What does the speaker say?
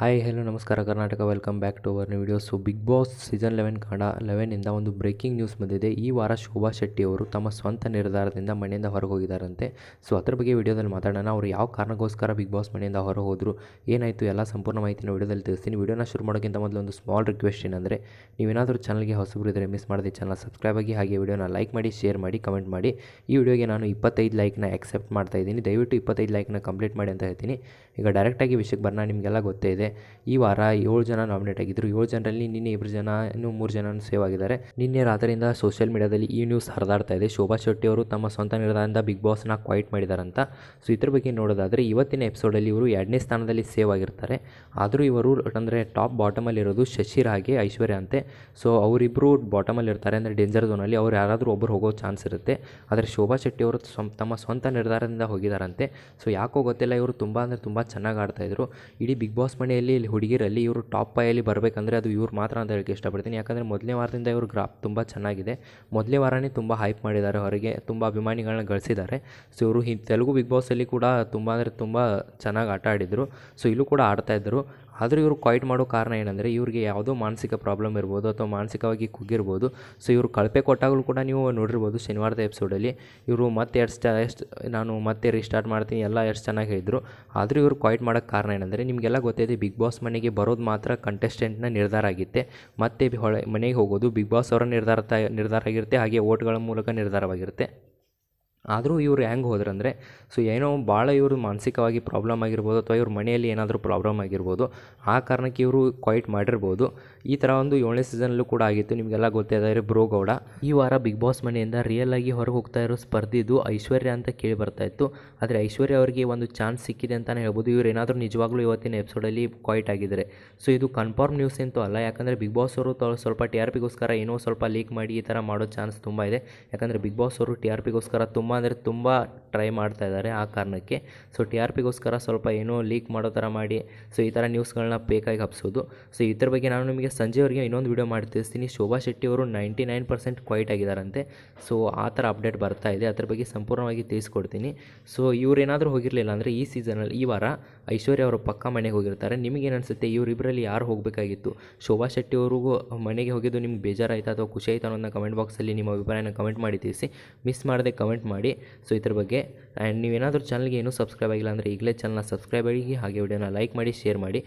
Hi hello ನಮಸ್ಕಾರ, Karnataka. Welcome back to our video so big boss season eleven Kannada ಲೆವೆನಿಂದ ಒಂದು breaking news ಬಂದಿದೆ. ಈ ವಾರ ಶೋಭಾ ಶೆಟ್ಟಿ ಅವರು ತಮ್ಮ ಸ್ವಂತ ನಿರ್ಧಾರದಿಂದ ಮನೆಯಿಂದ ಹೊರಗೆ ಹೋಗಿದ್ದಾರಂತೆ. ಸೊ ಅದ್ರ ಬಗ್ಗೆ ವಿಡಿಯೋದಲ್ಲಿ ಮಾತಾಡೋಣ. ಅವರು ಯಾವ ಕಾರಣಕ್ಕೋಸ್ಕರ ಬಿಗ್ ಬಾಸ್ ಮನೆಯಿಂದ ಹೊರಗೆ ಹೋದರು? ಏನಾಯಿತು? ಎಲ್ಲ ಸಂಪೂರ್ಣ ಮಾಹಿತಿನ ವಿಡಿಯೋದಲ್ಲಿ ತಿಳಿಸ್ತೀನಿ. ವಿಡಿಯೋನ ಶುರು ಮಾಡೋಕ್ಕಿಂತ ಮೊದಲು ಒಂದು ಸ್ಮಾಲ್ ರಿಕ್ವೆಸ್ಟ್ ಏನಂದರೆ, ನೀವೇನಾದರೂ ಚಾನಲ್ಗೆ ಹೊಸಬ್ರು ಇದ್ದರೆ ಮಿಸ್ ಮಾಡಿದೆ ಚಾನಲ್ ಸಬ್ಸ್ಕ್ರೈಬ್ ಆಗಿ ಹಾಗೆ ವಿಡಿಯೋನ ಲೈಕ್ ಮಾಡಿ ಶೇರ್ ಮಾಡಿ ಕಮೆಂಟ್ ಮಾಡಿ. ಈ ವಿಡಿಯೋಗೆ ನಾನು ಇಪ್ಪತ್ತೈದು ಲೈಕ್ನ ಆಕ್ಸೆಪ್ಟ್ ಮಾಡ್ತಾ ಇದ್ದೀನಿ. ದಯವಿಟ್ಟು ಇಪ್ಪತ್ತೈದು ಲೈಕ್ನ ಕಂಪ್ಲೀಟ್ ಮಾಡಿ ಅಂತ ಹೇಳ್ತೀನಿ. ಈಗ ಡೈರೆಕ್ಟಾಗಿ ವಿಷಯಕ್ಕೆ ಬರೋಣ. ನಿಮಗೆಲ್ಲ ಗೊತ್ತೇ ಇದೆ. ಈ ವಾರ ಏಳು ಜನ ನಾಮಿನೇಟ್ ಆಗಿದ್ದರು ಏಳು ಜನರಲ್ಲಿ ನಿನ್ನೆ ಇಬ್ಬರು ಜನ, ಇನ್ನೂ ಮೂರು ಜನ ಸೇವ್ ಆಗಿದ್ದಾರೆ. ನಿನ್ನೆ ರಾತ್ರಿಯಿಂದ ಸೋಷಿಯಲ್ ಮೀಡಿಯಾದಲ್ಲಿ ಈ ನ್ಯೂಸ್ ಹರಿದಾಡ್ತಾ ಇದೆ. ಶೋಭಾ ಶೆಟ್ಟಿ ಅವರು ತಮ್ಮ ಸ್ವಂತ ನಿರ್ಧಾರದಿಂದ ಬಿಗ್ ಬಾಸ್ನ ಕ್ವೈಟ್ ಮಾಡಿದಾರಂತ ಸೊ ಇದ್ರ ಬಗ್ಗೆ ನೋಡೋದಾದರೆ, ಇವತ್ತಿನ ಎಪಿಸೋಡಲ್ಲಿ ಇವರು ಎರಡನೇ ಸ್ಥಾನದಲ್ಲಿ ಸೇವ್ ಆಗಿರ್ತಾರೆ. ಆದರೂ ಇವರು ಅಂದರೆ ಟಾಪ್ ಬಾಟಮಲ್ಲಿರೋದು ಶಶಿರ್ ಹಾಗೆ ಐಶ್ವರ್ಯ ಅಂತೆ. ಸೊ ಅವರಿಬ್ಬರು ಬಾಟಮಲ್ಲಿ ಇರ್ತಾರೆ ಅಂದರೆ ಡೇಂಜರ್ ಝೋನಲ್ಲಿ ಅವ್ರು ಯಾರಾದರೂ ಒಬ್ಬರು ಹೋಗೋ ಚಾನ್ಸ್ ಇರುತ್ತೆ. ಆದರೆ ಶೋಭಾ ಶೆಟ್ಟಿ ಅವರು ತಮ್ಮ ಸ್ವಂತ ನಿರ್ಧಾರದಿಂದ ಹೋಗಿದಾರಂತೆ ಸೊ ಯಾಕೋ ಗೊತ್ತಿಲ್ಲ, ಇವರು ತುಂಬ ಅಂದರೆ ತುಂಬ ಚೆನ್ನಾಗಿ ಆಡ್ತಾಯಿದ್ರು ಇಡೀ ಬಿಗ್ ಬಾಸ್ ಮನೆಯಲ್ಲಿ ಇಲ್ಲಿ ಹುಡುಗಿರಲ್ಲಿ ಇವರು ಟಾಪ್ ಫೈಯಲ್ಲಿ ಬರಬೇಕಂದ್ರೆ ಅದು ಇವ್ರು ಮಾತ್ರ ಅಂತ ಹೇಳಕ್ಕೆ ಇಷ್ಟಪಡ್ತೀನಿ. ಯಾಕಂದರೆ ಮೊದಲನೇ ವಾರದಿಂದ ಇವರು ಗ್ರಾಫ್ ತುಂಬ ಚೆನ್ನಾಗಿದೆ. ಮೊದಲನೇ ವಾರನೇ ತುಂಬ ಹೈಪ್ ಮಾಡಿದ್ದಾರೆ, ಹೊರಗೆ ತುಂಬ ಅಭಿಮಾನಿಗಳನ್ನ ಗಳಿಸಿದ್ದಾರೆ. ಸೊ ಇವರು ಹಿ ತೆಲುಗು ಬಿಗ್ ಬಾಸಲ್ಲಿ ಕೂಡ ತುಂಬ ಅಂದರೆ ತುಂಬ ಚೆನ್ನಾಗಿ ಆಟ ಆಡಿದರು. ಸೊ ಇಲ್ಲೂ ಕೂಡ ಆಡ್ತಾಯಿದ್ದರು ಆದರೂ ಇವರು ಕ್ವೈಟ್ ಮಾಡೋ ಕಾರಣ ಏನಂದರೆ ಇವ್ರಿಗೆ ಯಾವುದೋ ಮಾನಸಿಕ ಪ್ರಾಬ್ಲಮ್ ಇರ್ಬೋದು ಅಥವಾ ಮಾನಸಿಕವಾಗಿ ಕುಗ್ಗಿರ್ಬೋದು. ಸೊ ಇವರು ಕಳಪೆ ಕೊಟ್ಟಾಗಲೂ ಕೂಡ ನೀವು ನೋಡಿರ್ಬೋದು ಶನಿವಾರದ ಎಪಿಸೋಡಲ್ಲಿ ಇವರು ಮತ್ತೆ ಎಷ್ಟು ಎಷ್ಟು, ನಾನು ಮತ್ತೆ ರೀಸ್ಟಾರ್ಟ್ ಮಾಡ್ತೀನಿ, ಎಲ್ಲ ಎಷ್ಟು ಚೆನ್ನಾಗಿ ಹೇಳಿದರು. ಆದರೂ ಇವರು ಕ್ವೈಟ್ ಮಾಡೋಕ್ಕೆ ಕಾರಣ ಏನಂದರೆ ನಿಮಗೆಲ್ಲ ಗೊತ್ತಿದೆ ಬಿಗ್ ಬಾಸ್ ಮನೆಗೆ ಬರೋದು ಮಾತ್ರ ಕಂಟೆಸ್ಟೆಂಟ್ನ ನಿರ್ಧಾರ ಆಗಿತ್ತೆ. ಮತ್ತೆ ಹೊಳೆ, ಮನೆಗೆ ಹೋಗೋದು ಬಿಗ್ ಬಾಸ್ ಅವರ ನಿರ್ಧಾರ ನಿರ್ಧಾರ ಆಗಿರುತ್ತೆ, ಹಾಗೆ ಓಟ್ಗಳ ಮೂಲಕ ನಿರ್ಧಾರವಾಗಿರುತ್ತೆ. ಆದರೂ ಇವರು ಹೆಂಗೆ ಹೋದ್ರಂದರೆ, ಸೊ ಏನೋ ಭಾಳ ಇವರು ಮಾನಸಿಕವಾಗಿ ಪ್ರಾಬ್ಲಮ್ ಆಗಿರ್ಬೋದು ಅಥವಾ ಇವ್ರ ಮನೆಯಲ್ಲಿ ಏನಾದರೂ ಪ್ರಾಬ್ಲಮ್ ಆಗಿರ್ಬೋದು, ಆ ಕಾರಣಕ್ಕೆ ಇವರು ಕ್ವೈಟ್ ಮಾಡಿರ್ಬೋದು. ಈ ಥರ ಒಂದು ಏಳನೇ ಸೀಸನಲ್ಲೂ ಕೂಡ ಆಗಿತ್ತು, ನಿಮಗೆಲ್ಲ ಗೊತ್ತಿದ್ದಾರೆ ಬ್ರೋ ಗೌಡ. ಈ ವಾರ ಬಿಗ್ ಬಾಸ್ ಮನೆಯಿಂದ ರಿಯಲ್ ಆಗಿ ಹೊರಗೆ ಹೋಗ್ತಾ ಇರೋ ಸ್ಪರ್ಧಿದು ಐಶ್ವರ್ಯ ಅಂತ ಕೇಳಿ ಬರ್ತಾ ಇತ್ತು. ಆದರೆ ಐಶ್ವರ್ಯ ಅವರಿಗೆ ಒಂದು ಚಾನ್ಸ್ ಸಿಕ್ಕಿದೆ ಅಂತಲೇ ಹೇಳ್ಬೋದು. ಇವ್ರು ಏನಾದರೂ ನಿಜವಾಗ್ಲೂ ಇವತ್ತಿನ ಎಪಿಸೋಡಲ್ಲಿ ಕ್ವೈಟ್ ಆಗಿದ್ದಾರೆ. ಸೊ ಇದು ಕನ್ಫರ್ಮ್ ನ್ಯೂಸ್ ಅಂತೂ ಅಲ್ಲ, ಯಾಕಂದರೆ ಬಿಗ್ ಬಾಸ್ ಅವರು ಸ್ವಲ್ಪ ಟಿ ಆರ್ ಪಿಗೋಸ್ಕರ ಏನೋ ಸ್ವಲ್ಪ ಲೀಕ್ ಮಾಡಿ ಈ ಥರ ಮಾಡೋ ಚಾನ್ಸ್ ತುಂಬ ಇದೆ. ಯಾಕಂದರೆ ಬಿಗ್ ಬಾಸ್ ಅವರು ಟಿ ಆರ್ ಪಿಗೋಸ್ಕರ ತುಂಬ ಅಂದರೆ ತುಂಬ ಟ್ರೈ ಮಾಡ್ತಾ ಇದ್ದಾರೆ ಆ ಕಾರಣಕ್ಕೆ. ಸೊ ಟಿ ಆರ್ ಪಿಗೋಸ್ಕರ ಸ್ವಲ್ಪ ಏನೋ ಲೀಕ್ ಮಾಡೋ ಥರ ಮಾಡಿ ಸೊ ಈ ಥರ ನ್ಯೂಸ್ಗಳನ್ನ ಬೇಕಾಗಿ ಹಬ್ಸೋದು. ಸೊ ಇದ್ರ ಬಗ್ಗೆ ನಾನು ನಿಮಗೆ ಸಂಜೆವರೆಗೆ ಇನ್ನೊಂದು ವಿಡಿಯೋ ಮಾಡಿ ತಿಳಿಸ್ತೀನಿ. ಶೋಭಾ ಶೆಟ್ಟಿ ಅವರು ನೈಂಟಿ ನೈನ್ ಪರ್ಸೆಂಟ್ ಕ್ವೈಟ್ ಆಗಿದ್ದಾರಂತೆ. ಸೊ ಆ ಥರ ಅಪ್ಡೇಟ್ ಬರ್ತಾ ಇದೆ. ಅದ್ರ ಬಗ್ಗೆ ಸಂಪೂರ್ಣವಾಗಿ ತಿಳಿಸ್ಕೊಡ್ತೀನಿ. ಸೊ ಇವರೇನಾದರೂ ಹೋಗಿರಲಿಲ್ಲ ಅಂದರೆ ಈ ಸೀಸನಲ್ಲಿ ಈ ವಾರ ಐಶ್ವರ್ಯ ಅವರು ಪಕ್ಕ ಮನೆಗೆ ಹೋಗಿರ್ತಾರೆ. ನಿಮಗೇನು ಅನಿಸುತ್ತೆ? ಇವರಿಬ್ಬರಲ್ಲಿ ಯಾರು ಹೋಗಬೇಕಾಗಿತ್ತು? ಶೋಭಾ ಶೆಟ್ಟಿ ಅವ್ರಿಗೂ ಮನೆಗೆ ಹೋಗಿದ್ದು ನಿಮ್ಗೆ ಬೇಜಾರಾಯ್ತಾ ಅಥವಾ ಖುಷಿ ಆಯ್ತಾ ಅನ್ನೋದನ್ನ ಕಮೆಂಟ್ ಬಾಕ್ಸಲ್ಲಿ ನಿಮ್ಮ ಅಭಿಪ್ರಾಯನ ಕಮೆಂಟ್ ಮಾಡಿ ತಿಳಿಸಿ. ಮಿಸ್ ಮಾಡದೆ ಕಮೆಂಟ್ ಮಾಡಿ ಸೊ ಇದ್ರ ಬಗ್ಗೆ ಆ್ಯಂಡ್ ನೀವೇನಾದರೂ ಚಾನಲ್ಗೆ ಏನೂ ಸಬ್ಸ್ಕ್ರೈಬ್ ಆಗಿಲ್ಲ ಅಂದರೆ ಈಗಲೇ ಚಾನಲ್ನ ಸಬ್ಸ್ಕ್ರೈಬ್ ಆಗಿ ಹಾಗೆ ವಿಡಿಯೋನ ಲೈಕ್ ಮಾಡಿ ಶೇರ್ ಮಾಡಿ.